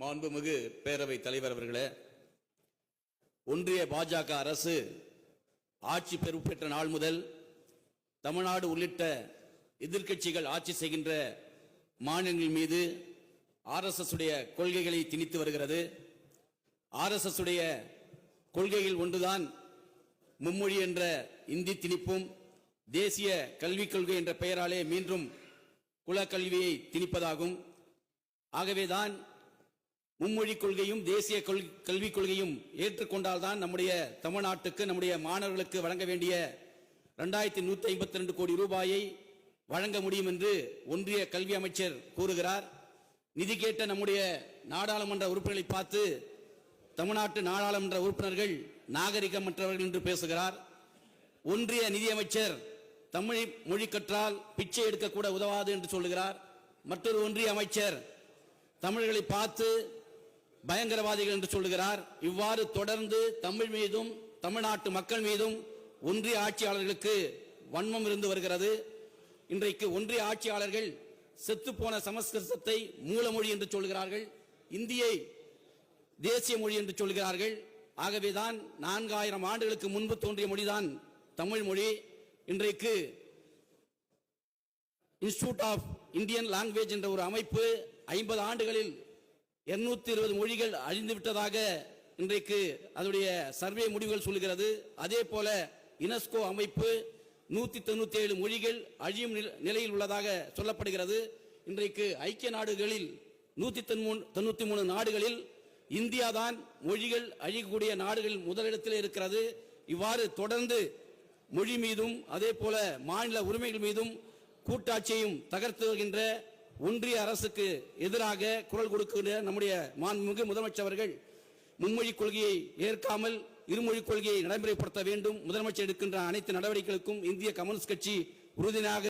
மாண்புமிகு பேரவை தலைவர் அவர்களே ஒன்றிய பாஜக அரசு ஆட்சி பெறுப்பெற்ற நாள் முதல் தமிழ்நாடு உள்ளிட்ட எதிர்க்கட்சிகள் ஆட்சி செய்கின்ற மாநிலங்கள் மீது ஆர்எஸ்எஸ் உடைய கொள்கைகளை திணித்து வருகிறது. ஆர்எஸ்எஸ் உடைய கொள்கையில் ஒன்றுதான் மும்மொழி என்ற இந்தி திணிப்பும் தேசிய கல்விக் கொள்கை என்ற பெயராலே மீண்டும் குலக்கல்வியை திணிப்பதாகும். ஆகவேதான் மும்மொழி கொள்கையும் தேசிய கொள்- கல்விக் கொள்கையும் ஏற்றுக்கொண்டால்தான் நம்முடைய தமிழ்நாட்டுக்கு நம்முடைய மாணவர்களுக்கு வழங்க வேண்டிய ரெண்டாயிரத்தி நூத்தி ஐம்பத்தி ரெண்டு கோடி ரூபாயை வழங்க முடியும் என்று ஒன்றிய கல்வி அமைச்சர் கூறுகிறார். நிதி கேட்ட நம்முடைய நாடாளுமன்ற உறுப்பினர்களை பார்த்து தமிழ்நாட்டு நாடாளுமன்ற உறுப்பினர்கள் நாகரிகமற்றவர்கள் என்று பேசுகிறார். ஒன்றிய நிதியமைச்சர் தமிழ் மொழி கற்றால் பிச்சை எடுக்கக்கூட உதவாது என்று சொல்லுகிறார். மற்றொரு ஒன்றிய அமைச்சர் தமிழர்களை பார்த்து பயங்கரவாதிகள் என்று சொல்லுகிறார். இவ்வாறு தொடர்ந்து தமிழ் மீதும் தமிழ்நாட்டு மக்கள் மீதும் ஒன்றிய ஆட்சியாளர்களுக்கு வன்மம் இருந்து வருகிறது. இன்றைக்கு ஒன்றிய ஆட்சியாளர்கள் செத்துப்போன சமஸ்கிருதத்தை மூலமொழி என்று சொல்கிறார்கள் இந்தியை தேசிய மொழி என்று சொல்கிறார்கள் ஆகவேதான் நான்காயிரம் ஆண்டுகளுக்கு முன்பு தோன்றிய மொழிதான் தமிழ் மொழி. இன்றைக்கு இன்ஸ்டிடியூட் ஆஃப் இந்தியன் லாங்குவேஜ் என்ற ஒரு அமைப்பு ஐம்பது ஆண்டுகளில் 220 இருபது மொழிகள் அழிந்து விட்டதாக இன்றைக்கு அதனுடைய சர்வே முடிவுகள் சொல்கிறது அதே போல யுனெஸ்கோ அமைப்பு நூத்தி தொண்ணூத்தி ஏழு மொழிகள் அழியும் நில- நிலையில் உள்ளதாக சொல்லப்படுகிறது. இன்றைக்கு ஐக்கிய நாடுகளில் நூத்தி தொண்ணூத்தி மூணு நாடுகளில் இந்தியா தான் மொழிகள் அழியக்கூடிய நாடுகளில் முதலிடத்தில் இருக்கிறது. இவ்வாறு தொடர்ந்து மொழி மீதும் அதே போல மாநில உரிமைகள் மீதும் கூட்டாட்சியையும் தகர்த்து வருகின்ற ஒன்றிய அரசுக்கு எதிராக குரல் கொடுக்கின்ற நம்முடைய மாண்புமிகு முதலமைச்சர் அவர்கள் மும்மொழி கொள்கையை ஏற்காமல் இருமொழி கொள்கையை நடைமுறைப்படுத்த வேண்டும். முதலமைச்சர் எடுக்கின்ற அனைத்து நடவடிக்கைகளுக்கும் இந்திய கம்யூனிஸ்ட் கட்சி உறுதியாக